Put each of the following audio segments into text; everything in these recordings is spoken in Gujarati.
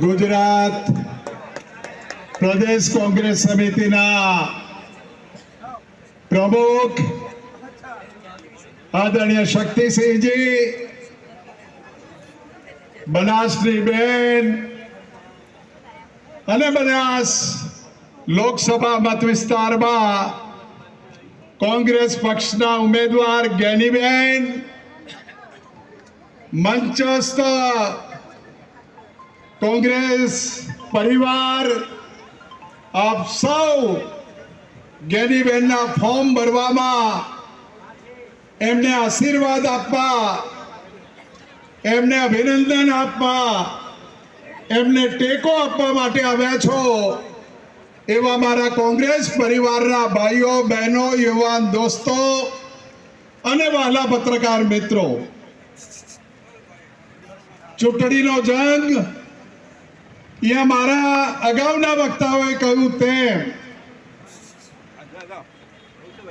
ગુજરાત પ્રદેશ કોંગ્રેસ સમિતિના પ્રમુખ આદરણીય શક્તિસિંહજી, બનાસની બેન અને બનાસ લોકસભા મત વિસ્તારમાં કોંગ્રેસ પક્ષના ઉમેદવાર જ્ઞાનીબેન મંચસ્થ કોંગ્રેસ પરિવાર આપ સૌ જ્ઞાનીબેનના ફોર્મ ભરવામાં એમને આશીર્વાદ આપવા એમને અભિનંદન આપવા એમને ટેકો આપવા માટે આવ્યા છો એવા મારા કોંગ્રેસ પરિવારના ભાઈઓ બહેનો યુવાન દોસ્તો અને વહાલા પત્રકાર મિત્રો ચૂંટણીનો જંગ અહીંયા મારા અગાઉના વક્તાઓએ કહ્યું તેમ,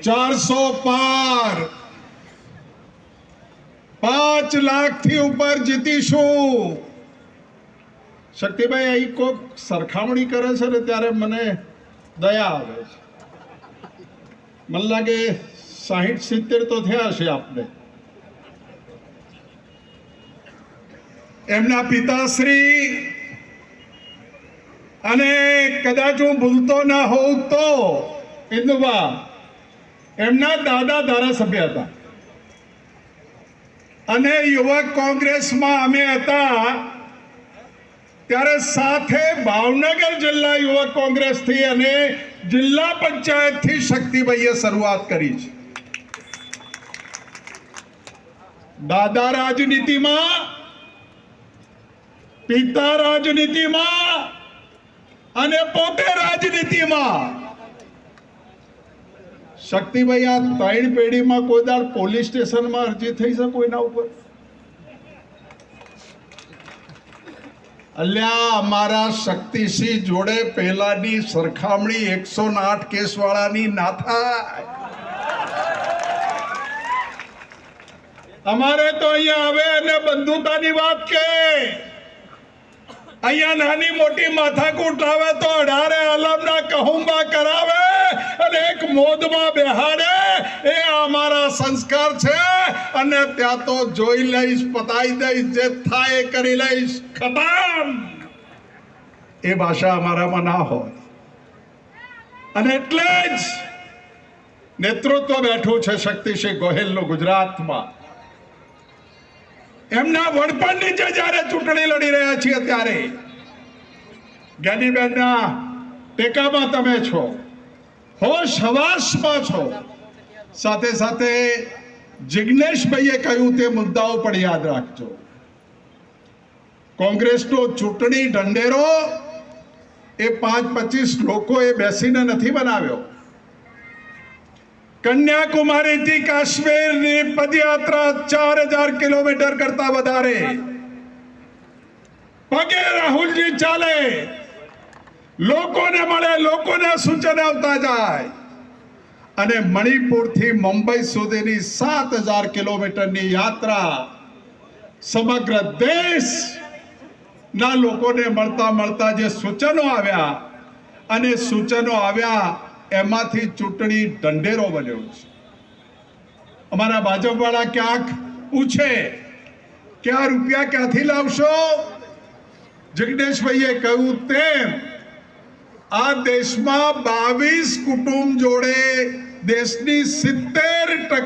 ચારસો પાર. પાંચ લાખથી ઉપર જીતીશું. શક્તિભાઈ, અહીં કોઈક સરખામણી કરે છે ને ત્યારે મને દયા આવે છે. મને લાગે સાહીઠ, સિત્તેર તો થયા છે આપને. એમના પિતાશ્રી અને કદાચ હું ભૂલતો ના હોઉં તો ઇન્દુબા એમના દાદા ધારાસભ્ય હતા. અને યુવક કોંગ્રેસમાં અમે હતા, ત્યારે સાથે ભાવનગર જિલ્લા યુવક કોંગ્રેસથી અને જિલ્લા પંચાયતથી શક્તિભાઈએ શરૂઆત કરી છે. દાદા રાજનીતિમાં, પિતા રાજનીતિમાં અને પોતે રાજનીતિમાં. શક્તિભાઈ, આ ત્રણ પેઢીમાં કોઈ દાડ પોલીસ સ્ટેશનમાં અરજી થઈ શકો એના ઉપર? અલ્યા, અમારા શક્તિસિંહ જોડે પહેલાની સરખામણી એકસો આઠ કેસવાળાની ના થાય. અમારે તો અહીંયા આવે અને બંધુતાની વાત કે? અહીંયા નાની મોટી માથાકૂટ લાવે તો અઢારે આલમના કહુંબા કરાવે અને એક મોદમાં બેહાડે. એ અમારા સંસ્કાર છે અને ત્યાં તો જોઈ લઈશ, પતાઈ દઈશ, જે થાય એ કરી લઈશ. ખતમ. એ ભાષા અમારામાં ના હોય. અને એટલે જ નેતૃત્વ બેઠું છે શક્તિસિંહ ગોહિલનું ગુજરાતમાં. એમના વડપણ નીચે જ્યારે ચૂંટણી લડી રહ્યા છીએ ત્યારે જ્ઞાનીબેનના ટેકામાં તમે છો, હોશ હવાસમાં છો. સાથે સાથે જિજ્ઞેશભાઈએ કહ્યું તે મુદ્દાઓ પણ યાદ રાખજો. કોંગ્રેસનો ચૂંટણી ઢંઢેરો એ પાંચ પચીસ લોકોએ બેસીને નથી બનાવ્યો. કન્યાકુમારીથી કાશ્મીરની પદયાત્રા ચાર હજાર કિલોમીટર કરતા વધારે. પગે રાહુલજી ચાલે. લોકોને મળે, લોકોને સૂચન આવતા જાય. અને મણિપુરથી મુંબઈ સુધીની સાત હજાર કિલોમીટરની યાત્રા સમગ્ર દેશ ના લોકોને મળતા મળતા જે સૂચનો આવ્યા, અને સૂચનો આવ્યા એમાંથી ચૂંટણી ઢંઢેરો બન્યો છે. અમારા ભાજપવાળા ક્યાંક પૂછે કે આ રૂપિયા ક્યાંથી લાવશો? જગદીશભાઈએ કહ્યું, તેમ, આ દેશમાં બાવીસ કુટુંબ જોડે દેશની સિત્તેર ટકા